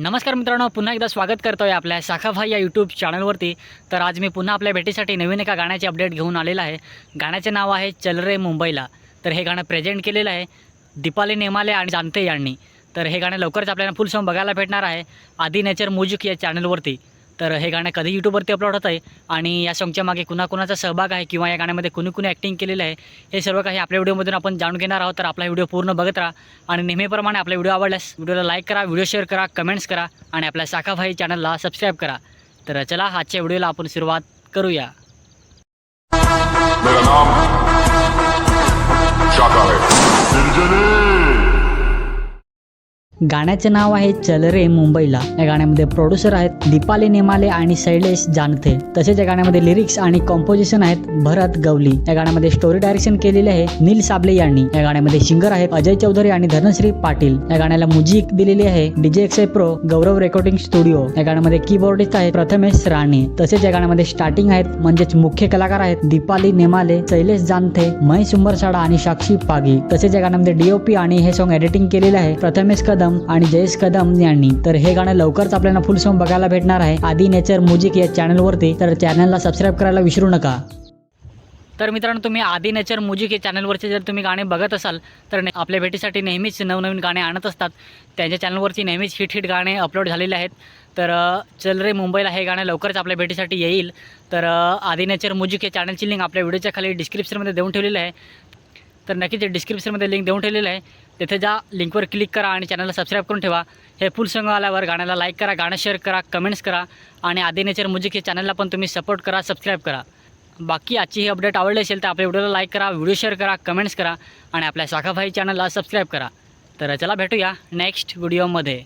नमस्कार मित्रांनो पुन्हा एकदा स्वागत करतो आहे आपल्या शाखाभाई या यूट्यूब चॅनलवरती तर आज मी पुन्हा आपल्या भेटीसाठी नवीन एका गाण्याचे अपडेट घेऊन आलेलं आहे. गाण्याचे नाव आहे चल रे मुंबईला. तर हे गाणं प्रेझेंट केलेलं आहे दीपाली नेमाले आणि जानते यांनी. तर हे गाणं लवकरच आपल्याला फुल सॉन्ग बघायला भेटणार आहे. आदी नेचर म्युझिक या चॅनलवरती तर हे गाणं कधी यूट्यूबवरती अपलोड होत आहे आणि या सॉन्गच्या मागे कुणाकुणाचा सहभाग आहे किंवा या गाण्यामध्ये कुणी कुणी ॲक्टिंग केलेलं आहे हे सर्व काही आपल्या व्हिडिओमधून आपण जाणून घेणार आहोत. तर आपला व्हिडिओ पूर्ण बघत राहा आणि नेहमीप्रमाणे आपला व्हिडिओ आवडल्यास व्हिडिओला लाईक करा व्हिडिओ शेअर करा कमेंट्स करा आणि आपल्या शाखाभाई चॅनलला सबस्क्राईब करा. तर चला आजच्या व्हिडिओला आपण सुरुवात करूया. मेरा नाम शाका है। गाण्याचे नाव आहे चल रे मुंबईला. या गाण्यामध्ये प्रोड्युसर आहेत दीपाली नेमाले आणि शैलेश जानथे तसेच या गाण्यामध्ये लिरिक्स आणि कॉम्पोजिशन आहेत भरत गवली. या गाण्यामध्ये स्टोरी डायरेक्शन केलेले आहे नील साबले यांनी. या गाण्यामध्ये सिंगर आहेत अजय चौधरी आणि धनश्री पाटील. या गाण्याला म्युझिक दिलेली आहे DJ X pro Gaurav recording studio या गाण्यामध्ये कीबोर्डिस्ट आहेत प्रथमेश राणे. तसेच या गाण्यामध्ये स्टार्टिंग आहेत म्हणजेच मुख्य कलाकार आहेत दीपाली नेमाले शैलेश जानथे महेश उंबरसाडा आणि साक्षी पागी. तसेच या गाण्यामध्ये डीओपी आणि हे सॉन्ग एडिटिंग केलेले आहे प्रथमेश कदम. आणि जयेश कदम यांनी. तर हे गाणं लवकरच आपल्याला फुल सॉन्ग बघायला भेटणार आहे. आधी नेचर म्युझिक या चॅनलवरती तर चॅनलला सबस्क्राईब करायला विसरू नका. तर मित्रांनो तुम्ही आधी नेचर म्युझिक या चॅनलवरचे जर तुम्ही गाणे बघत असाल तर आपल्या भेटीसाठी नेहमीच नवनवीन गाणे आणत असतात. त्यांच्या चॅनलवरती नेहमीच हिट हिट गाणे अपलोड झालेले आहेत. तर चल रे मुंबईला हे गाणं लवकरच आपल्या भेटीसाठी येईल. तर आधी नेचर म्युझिक या चॅनलची लिंक आपल्या व्हिडिओच्या खाली डिस्क्रिप्शनमध्ये देऊन ठेवलेली आहे. तर नक्कीच डिस्क्रिप्शनमध्ये लिंक देऊन ठेवलेलं आहे. तिथे ज्या लिंकवर क्लिक करा आणि चॅनलला सबस्क्राईब करून ठेवा. हे फुल सॉंग आल्यावर गाण्याला लाईक करा गाणं शेअर करा कमेंट्स करा आणि आधी नेचर म्युझिक हे चॅनलला पण तुम्ही सपोर्ट करा सबस्क्राईब करा. बाकी आजची ही अपडेट आवडली असेल तर आपल्या व्हिडिओला लाईक करा व्हिडिओ शेअर करा कमेंट्स करा आणि आपल्या शाखाभाई चॅनलला सबस्क्राईब करा. तर चला भेटूया नेक्स्ट व्हिडिओमध्ये